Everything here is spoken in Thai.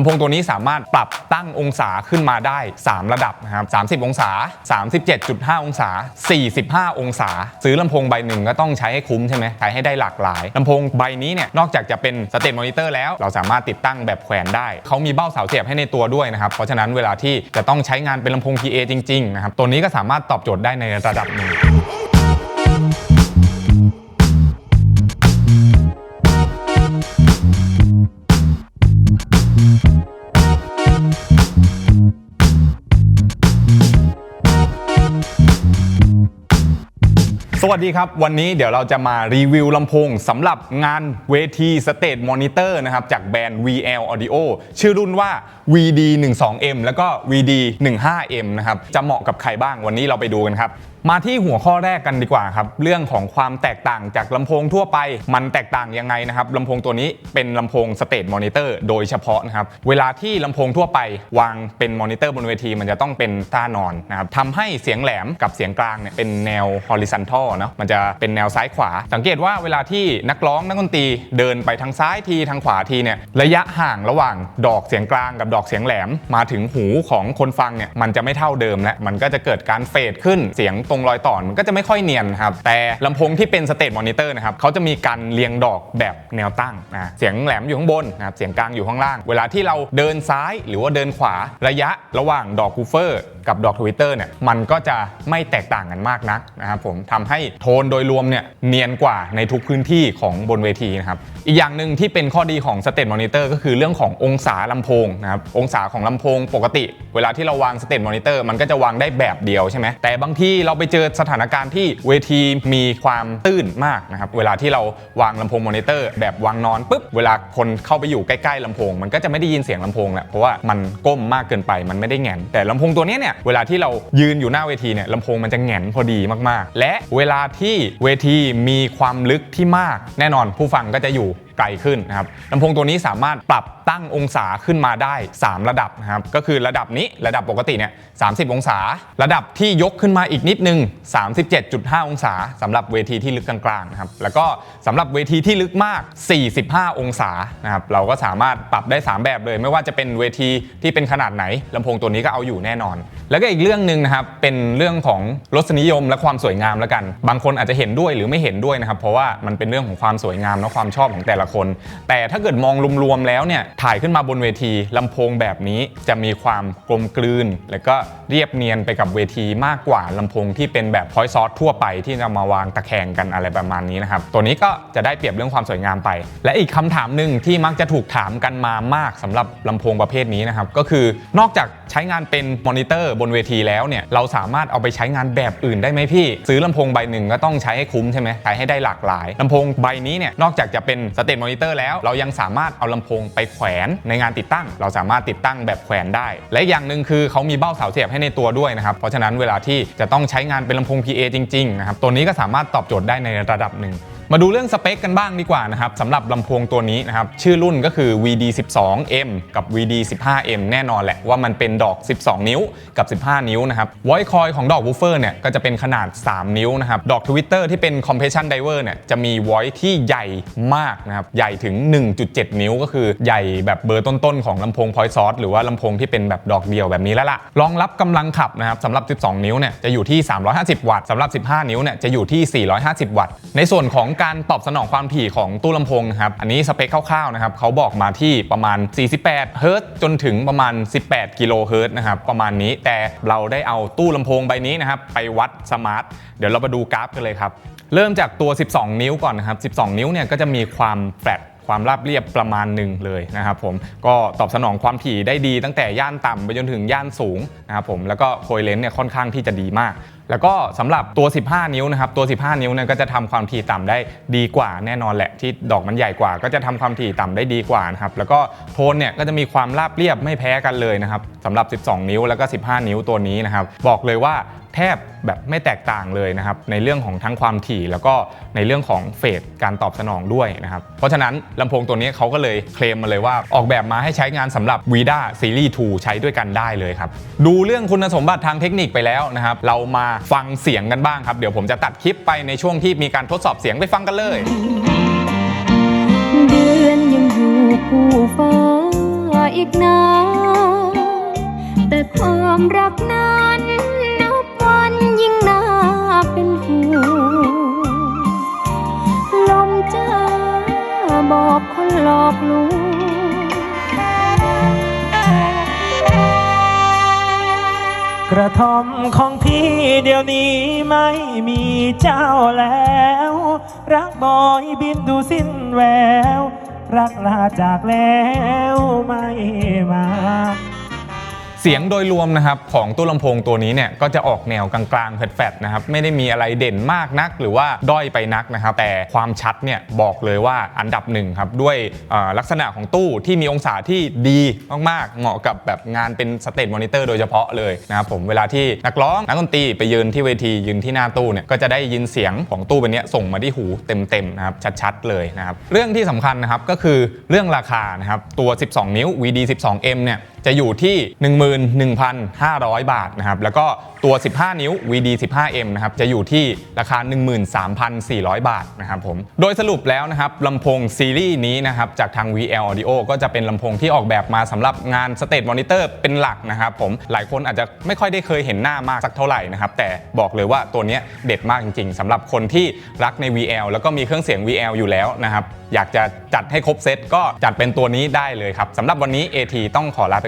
ลำโพงตัวนี้สามารถปรับตั้งองศาขึ้นมาได้ 3 ระดับนะครับ30 องศา 37.5 องศา 45 องศา ซื้อลำโพงใบหนึ่งก็ต้องใช้ให้คุ้มใช่ไหมใช้ให้ได้หลากหลายลำโพงใบนี้เนี่ยนอกจากจะเป็นสเตตมอนิเตอร์แล้ว เราสามารถติดตั้งแบบแขวนได้ เขามีเบ้าเสาเสียบให้ในตัวด้วยนะครับ เพราะฉะนั้นเวลาที่จะต้องใช้งานเป็นลำโพง PA จริงๆนะครับตัวนี้ก็สามารถตอบโจทย์ได้ในระดับหนึ่ง วัสดีครับ วันนี้เดี๋ยวเราจะมารีวิวลำโพงสำหรับงานเวทีสเตจมอนิเตอร์นะครับ จากแบรนด์ VL Audio ชื่อรุ่นว่า VD 1 2 M แล้วก็ VD 1 5 M นะครับ จะเหมาะกับใครบ้างวันนี้เราไปดูกันครับมาที่หัวข้อแรกกันดีกว่าครับ เรื่องของความแตกต่างจากลำโพงทั่วไป มันแตกต่างยังไงนะครับลำโพงตัวนี้เป็นลำโพงสเตจมอนิเตอร์โดยเฉพาะนะครับ เวลาที่ลำโพงทั่วไปวางเป็นมอนิเตอร์บนเวที มันจะต้องเป็นท่านอนนะครับทำให้เสียงแหลมกับเสียงกลางเนี่ยเป็นแนว horizontal เนาะมันจะเป็นแนวซ้ายขวา สังเกตว่าเวลาที่นักร้องนักดนตรีเดินไปทางซ้ายทีทางขวาทีเนี่ยระยะห่างระหว่างดอกเสียงกลางกับดอกเสียงแหลม มาถึงหูของคนฟังเนี่ยมันจะไม่เท่าเดิมแล้วมันก็จะเกิดการเฟดขึ้นเสียงตรงรอยต่อมันก็จะไม่ค่อยเนียนครับ แต่ลำโพงที่เป็นสเตตมอนิเตอร์นะครับเขาจะมีการเรียงดอกแบบแนวตั้งนะเสียงแหลมอยู่ข้างบนนะครับเสียงกลางอยู่ข้างล่าง เวลาที่เราเดินซ้ายหรือว่าเดินขวาระยะระหว่างดอกกูเฟอร์กับดอกทวิตเตอร์เนี่ยมันก็จะไม่แตกต่างกันมากนักนะครับผมทำให้โทนโดยรวมเนี่ยเนียนกว่าในทุกพื้นที่ของบนเวทีนะครับอีกอย่างหนึ่งที่เป็นข้อดีของสเตตมอนิเตอร์ก็คือเรื่องขององศาลำโพงนะครับองศาของลำโพงปกติ เวลาที่เราวางสเตตมอนิเตอร์มันก็จะวางได้แบบเดียวใช่ไหมแต่บางที่เราไปเจอสถานการณ์ที่เวทีมีความตื้นมากนะครับเวลาที่เราวางลำโพงมอนิเตอร์แบบวางนอนปุ๊บเวลาคนเข้าไปอยู่ใกล้ๆลำโพง มันก็จะไม่ได้ยินเสียงลำโพงแหละเพราะว่ามันก้มมากเกินไปมันไม่ได้แงนแต่ลำโพงตัวนี้เนี่ยเวลาที่เรายืนอยู่หน้าเวทีเนี่ยลำโพงมันจะแงนพอดีมากๆ และเวลาที่เวทีมีความลึกที่มาก แน่นอนผู้ฟังก็จะอยู่ ไกลขึ้นนะครับลำโพงตัวนี้สามารถปรับตั้งองศาขึ้นมาได้ 3 ระดับนะครับก็คือระดับนี้ระดับปกติเนี่ย30 องศา ระดับที่ยกขึ้นมาอีกนิดนึง 37.5 องศาสำหรับเวทีที่ลึกกลางๆนะครับแล้วก็สำหรับเวทีที่ลึกมาก 45 องศานะครับเราก็สามารถปรับได้ 3 แบบเลย ไม่ว่าจะเป็นเวทีที่เป็นขนาดไหนลำโพงตัวนี้ก็เอาอยู่แน่นอน แล้วก็อีกเรื่องหนึ่งนะครับเป็นเรื่องของรสนิยมและความสวยงามแล้วกัน บางคนอาจจะเห็นด้วยหรือไม่เห็นด้วยนะครับเพราะว่ามันเป็นเรื่องของความสวยงามและความชอบของแต่ละคน แต่ถ้าเกิดมองรวมๆแล้วเนี่ยถ่ายขึ้นมาบนเวทีลำโพงแบบนี้จะมีความกลมกลืน และก็เรียบเนียนไปกับเวทีมากกว่าลำโพงที่เป็นแบบพอยซอสทั่วไปที่จะมาวางตะแคงกันอะไรประมาณนี้นะครับตัวนี้ก็จะได้เปรียบเรื่องความสวยงามไป และอีกคำถามหนึ่งที่มักจะถูกถามกันมามากสำหรับลำโพงประเภทนี้นะครับก็คือนอกจากใช้งานเป็นมอนิเตอร์บนเวทีแล้วเนี่ยเราสามารถเอาไปใช้งานแบบอื่นได้ไหมพี่ ซื้อลำโพงใบหนึ่งก็ต้องใช้ให้คุ้มใช่ไหมใช้ให้ได้หลากหลายลำโพงใบนี้เนี่ยนอกจากจะเป็นสเตตมอนิเตอร์แล้ว เรายังสามารถเอาลำโพงไปแขวนในงานติดตั้ง เราสามารถติดตั้งแบบแขวนได้ และอย่างหนึ่งคือเขามีเบ้าเสาเสียบให้ในตัวด้วยนะครับ เพราะฉะนั้นเวลาที่จะต้องใช้งานเป็นลำโพง PA จริงๆนะครับตัวนี้ก็สามารถตอบโจทย์ได้ในระดับหนึ่ง มาดูเรื่องสเปคกันบ้างดีกว่านะครับสำหรับลำโพงตัวนี้นะครับชื่อรุ่นก็คือ VD 12M กับ VD 15M แน่นอนแหละว่ามันเป็นดอก 12 นิ้วกับ 15 นิ้วนะครับไวคอยของดอกวูเฟอร์เนี่ยก็จะเป็นขนาด 3 นิ้วนะครับดอกทวิตเตอร์ที่เป็น Compression Driver เนี่ยจะมีไวที่ใหญ่มากนะครับใหญ่ถึง 1.7 นิ้วก็คือใหญ่แบบเบอร์ต้นๆของลำโพง Point Source หรือว่าลำโพงที่เป็นแบบดอกเดียวแบบนี้แล้วล่ะรองรับกำลังขับนะครับสำหรับ 12 นิ้วเนี่ยจะอยู่ที่ 350 วัตต์สำหรับ 15 นิ้วเนี่ยจะอยู่ที่ 450 วัตต์ ในส่วนของการตอบสนองความถี่ของตู้ลำโพงนะครับ อันนี้สเปคคร่าวๆนะครับเขาบอกมาที่ประมาณ 48 เฮิรตซ์จนถึงประมาณ 18 กิโลเฮิรตซ์นะครับ ประมาณนี้แต่เราได้เอาตู้ลำโพงใบนี้นะครับไปวัดสมาร์ทเดี๋ยวเรามาดูกราฟกันเลยครับ เริ่มจากตัว 12 นิ้วก่อนนะครับ 12 นิ้วเนี่ยก็จะมีความแฟลตความราบเรียบประมาณหนึ่งเลยนะครับผมก็ตอบสนองความถี่ได้ดีตั้งแต่ย่านต่ำไปจนถึงย่านสูงนะครับผมแล้วก็โคยเลนเนี่ยค่อนข้างที่จะดีมาก แล้วก็สำหรับตัว 15 นิ้วนะครับตัว 15 นิ้วเนี่ยก็จะทำความถี่ต่ำได้ดีกว่าแน่นอนแหละที่ดอกมันใหญ่กว่า ก็จะทำความถี่ต่ำได้ดีกว่านะครับแล้วก็โทนเนี่ยก็จะมีความราบเรียบไม่แพ้กันเลยนะครับสำหรับ 12 นิ้วแล้วก็ 15 นิ้วตัวนี้นะครับบอกเลยว่า ทบแบบไม่แตกต่างเลยนะครับในเรื่องของทั้งความถี่ แล้วก็ในเรื่องของเฟสการตอบสนองด้วยนะครับเพราะฉะนั้นลำโพงตัวนี้เขาก็เลยเคลมมาเลยว่าออกแบบมาให้ใช้งานสำหรับ Vida Series 2 ใช้ด้วยกันได้เลยครับดูเรื่องคุณสมบัติทางเทคนิคไปแล้วนะครับเรามาฟังเสียงกันบ้างครับ เดี๋ยวผมจะตัดคลิปไปในช่วงที่มีการทดสอบเสียงไปฟังกันเลยเดือนยังอยู่คู่ฟ้าอีกนานแต่ความรักนั้น บอกคนหลอกลวงกระท่อมของพี่เดี๋ยวนี้ไม่มีเจ้าแล้ว รักบอยบินดูสิ้นแวว รักลาจากแล้วไม่มา เสียงโดยรวมนะครับของตู้ลำโพงตัวนี้เนี่ยก็จะออกแนวกลางๆแฟดๆนะครับไม่ได้มีอะไรเด่นมากนัก หรือว่าด้อยไปนักนะครับแต่ความชัดเนี่ยบอกเลยว่าอันดับหนึ่งครับด้วยลักษณะของตู้ที่มีองศาที่ดีมากๆเหมาะกับแบบงานเป็นสเตจมอนิเตอร์โดยเฉพาะเลยนะครับผมเวลาที่นักร้องนักดนตรีไปยืนที่เวทียืนที่หน้าตู้เนี่ยก็จะได้ยินเสียงของตู้เป็นเนี้ยส่งมาที่หูเต็มๆนะครับชัดๆเลยนะครับเรื่องที่สำคัญนะครับก็คือเรื่องราคานะครับตัว 12 นิ้ว VD 12M เนี่ยจะอยู่ที่ 11,500 บาทนะครับแล้วก็ตัว 15 นิ้ว VD 15M นะครับจะอยู่ที่ราคา 13,400 บาทนะครับผมโดยสรุปแล้วนะครับลำโพงซีรีส์นี้นะครับจากทาง VL Audio ก็จะเป็นลำโพงที่ออกแบบมาสำหรับงานสเตจมอนิเตอร์เป็นหลักนะครับผมหลายคนอาจจะไม่ค่อยได้เคยเห็นหน้ามากสักเท่าไหร่นะครับแต่บอกเลยว่าตัวนี้เด็ดมากจริงๆสำหรับคนที่รักใน VL แล้วก็มีเครื่องเสียง VL อยู่แล้วนะครับอยากจะจัดให้ครบเซตก็จัดเป็นตัวนี้ได้เลยครับสำหรับวันนี้ AT ต้องขอลาไป